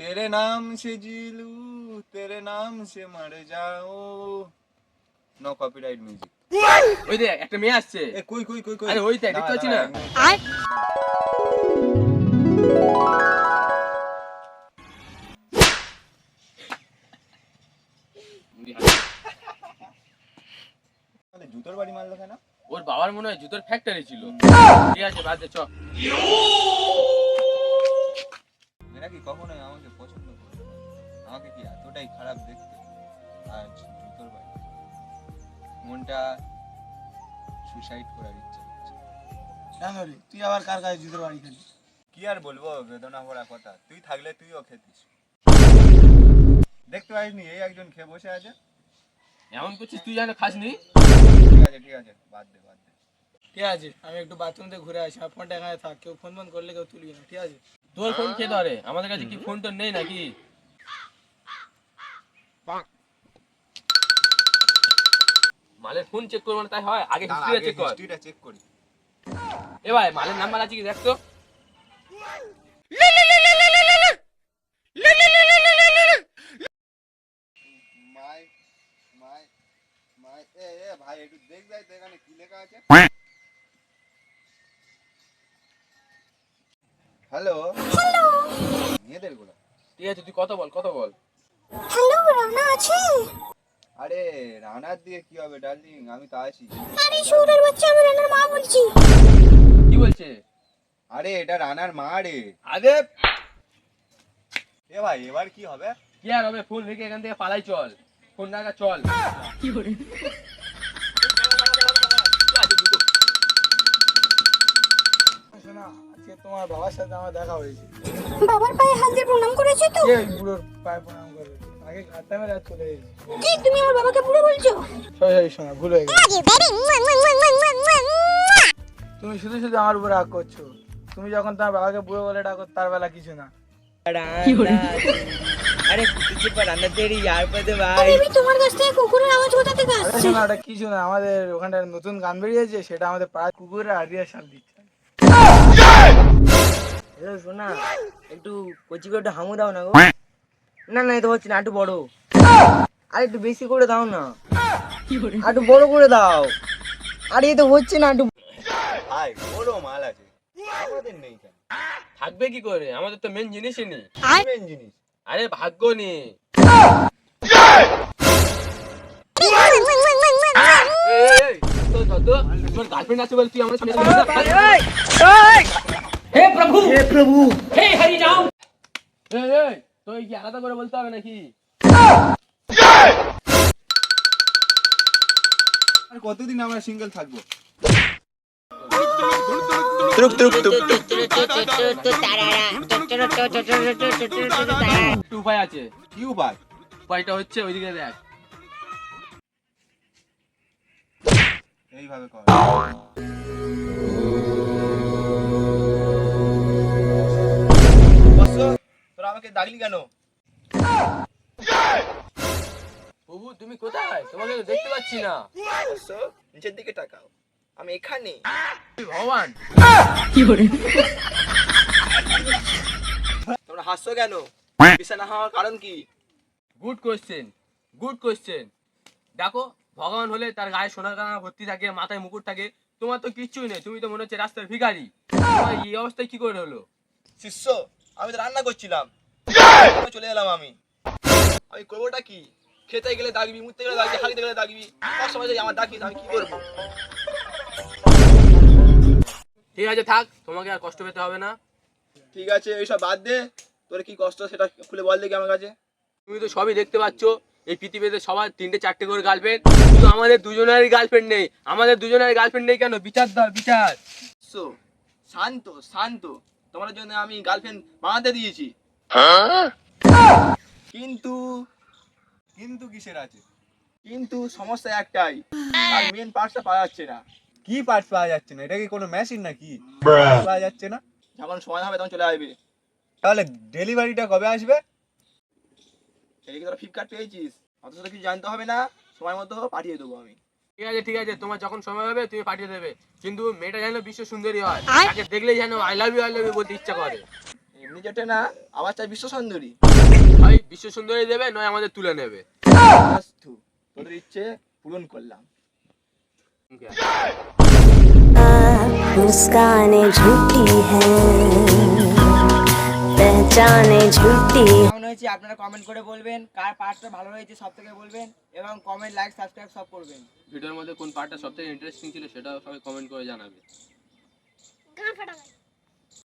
तेरे नाम से जी लूं तेरे नाम से मर जाओ নো কপিরাইট মিউজিক ওই দেখ একটা মেয়ে আসছে এ কই কই কই কই আরে ওই দেখ, দেখতে পাচ্ছি না? তাহলে জুতোর বাড়ি মারলো কেন ওর বাবার মনে হয় জুতোর ফ্যাক্টরি ছিল ঠিক আছে বাদ দে চ এরা কি কখনোই আমাকে পছন্দ করে না। আমাকে কি এতটাই খারাপ দেখতে? আজ জুতোর বাড়ি। মনটা সুসাইড করার ইচ্ছা হচ্ছে কেন রে তুই আবার কার কাছে জুতোর বাড়ি খালি? কি আর বলব বেদনা ভরা কথা। তুই থাকলে তুইও খেতিস। দেখতে পাইনি এই একজন খেয়ে বসে আছে। এমন করছিস তুই জানো খাসনি? ঠিক আছে ঠিক আছে বাদ দে বাদ দে। ঠিক আছে আমি একটু বাথরুম থেকে ঘুরে আসি। আমার ফোনটা এখানে থাক কেউ ফোন ফোন করলে কেউ তুলবি না ঠিক আছে? তোর ফোন কে ধরে? আমাদের কাছে কি ফোন টোন নেই নাকি? মালের ফোন চেক করব না তাই হয়? আগে হিস্ট্রিটা চেক কর। হিস্ট্রিটা চেক করি। এ ভাই মালের নাম্বার আছে কি? দেখ তো। মাই মাই মাই এ এ ভাই একটু দেখ যাই তো এখানে কি লেখা আছে? হ্যালো। হ্যালো। মেয়েদেরগুলো। ঠিক আছে তুই কত বল কত বল। হ্যালো রানা আছে? আরে রানার দিয়ে কি হবে ডার্লিং? আমি তো আছি। আরে সৌরের বাচ্চা আমি রানার মা বলছি। কি বলছে? আরে এটা রানার মা রে। আরে এ ভাই এবার কি হবে? কি আর হবে? ফোন রেখে এখান থেকে পালাই চল। ফোন রাখা চল। শোনা তোমার বাবার সাথে আমার দেখা হয়েছে। বাবার পায়ে হাত দিয়ে প্রণাম করেছ তো? বুড়োর পায়ে প্রণাম আগে খাতা চলে কি তুমি আমার বাবাকে বুড়ো বলছো? সরি সরি শোনা ভুল হয়ে গেছে। তুমি শুধু শুধু আমার উপর রাগ করছ। তুমি যখন তোমার বাবাকে বুড়ো বলে ডাকো তার বেলা কিছু না। কিছু ভাই? না কিছু না আমাদের ওখানটায় নতুন গান বেরিয়েছে সেটা আমাদের পাড়ার কুকুরের আরিয়া সাল দিচ্ছে। এ শোনা একটু কচি করে একটু হামু দাও না গো। না না এটা হচ্ছে না একটু বড়। আর একটু বেশি করে দাও না। আর একটু বড় করে দাও। আরে এ তো হচ্ছে না একটু ভাই বড় মাল আছে। আমাদের নেই কেন? থাকবে কি করে? আমাদের তো মেন জিনিসই নেই। মেন জিনিস? আরে ভাগ্য নেই। তোর তোর গার্লফ্রেন্ড আছে বলে তুই আমার সামনে হে প্রভু! হে প্রভু! হে হরি রাম এই এই তুই কি আলাদা করে বলতে হবে নাকি? আর কতদিন আমরা সিঙ্গেল থাকব? একটু উপায় আছে। কি উপায়? উপায়টা হচ্ছে ওইদিকে দেখ। এইভাবে কর। আমাকে ডাকলি কেন? প্রভু তুমি কোথায়? তোমাকে তো দেখতে পাচ্ছি না। নিচের দিকে তাকাও। আমি এখানে। ভগবান। তোমরা হাসছো কেন? বিছানা হওয়ার কারণ কি? গুড কোয়েশ্চেন গুড কোয়েশ্চেন দেখো ভগবান হলে তার গায়ে সোনার কানা ভর্তি থাকে মাথায় মুকুট থাকে। তোমার তো কিচ্ছুই নেই তুমি তো মনে হচ্ছে রাস্তার ভিখারি। এই অবস্থায় কি করে হলো? শিষ্য আমি তো রান্না করছিলাম। চলে এলাম আমি। আমি করবোটা কি? খেতে গেলে দাগবি মুততে গেলে দাগবি হাগিতে গেলে দাগবি। সব সময় যদি আমার ডাকিস আমি কি করব? ঠিক আছে থাক। তোমাকে আর কষ্ট পেতে হবে না। ঠিক আছে এইসব বাদ দে। তোর কি কষ্ট সেটা খুলে বল দেখি আমার কাছে। তুমি তো সবই দেখতে পাচ্ছ। এই পৃথিবীতে সবার তিনটে চারটে করে গার্লফ্রেন্ড কিন্তু আমাদের দুজনেরই গার্লফ্রেন্ড নেই। আমাদের দুজনের গার্লফ্রেন্ড নেই কেন? বিচার দাও বিচার। সো শান্ত শান্ত। তোমার জন্য আমি গার্লফ্রেন্ড বানাতে দিয়েছি। কিন্তু কিন্তু কিসের আছে? কিন্তু সমস্যা একটাই আর মেন পার্টসটা পাওয়া যাচ্ছে না। কি পার্টস পাওয়া যাচ্ছে না? এটা কি কোনো মেশিন নাকি? পাওয়া যাচ্ছে না? যখন সময় হবে তখন চলে আসবে। তাহলে ডেলিভারিটা কবে আসবে? সেটা কি তোরা ফ্লিপকার্ট পেয়েছিস। অত কিছু জানতে হবে না সময় মতো পাঠিয়ে দেবো আমি। ঠিক আছে ঠিক আছে তোমার যখন সময় হবে তুমি পাঠিয়ে দেবে। কিন্তু মেয়েটা যেন বিশ্ব সুন্দরী হয় তাকে দেখলেই যেন I love you I love you বলতে ইচ্ছা করে। উনি যেটা না আমার চাই বিশ্ব সুন্দরী ভাই বিশ্ব সুন্দরী দেবে নয় আমাদের তুলে নেবে অস্তু তোদের ইচ্ছে পূরণ করলাম मुस्कानें झूठी हैं पहचाने झूठी কেমন হয়েছে আপনারা কমেন্ট করে বলবেন কার পার্টটা ভালো হয়েছে সব থেকে বলবেন এবং কমেন্ট লাইক সাবস্ক্রাইব সব করবেন ভিডিওর মধ্যে কোন পার্টটা সবথেকে ইন্টারেস্টিং ছিল সেটাও সবাই কমেন্ট করে জানাবে গান ফাটাবে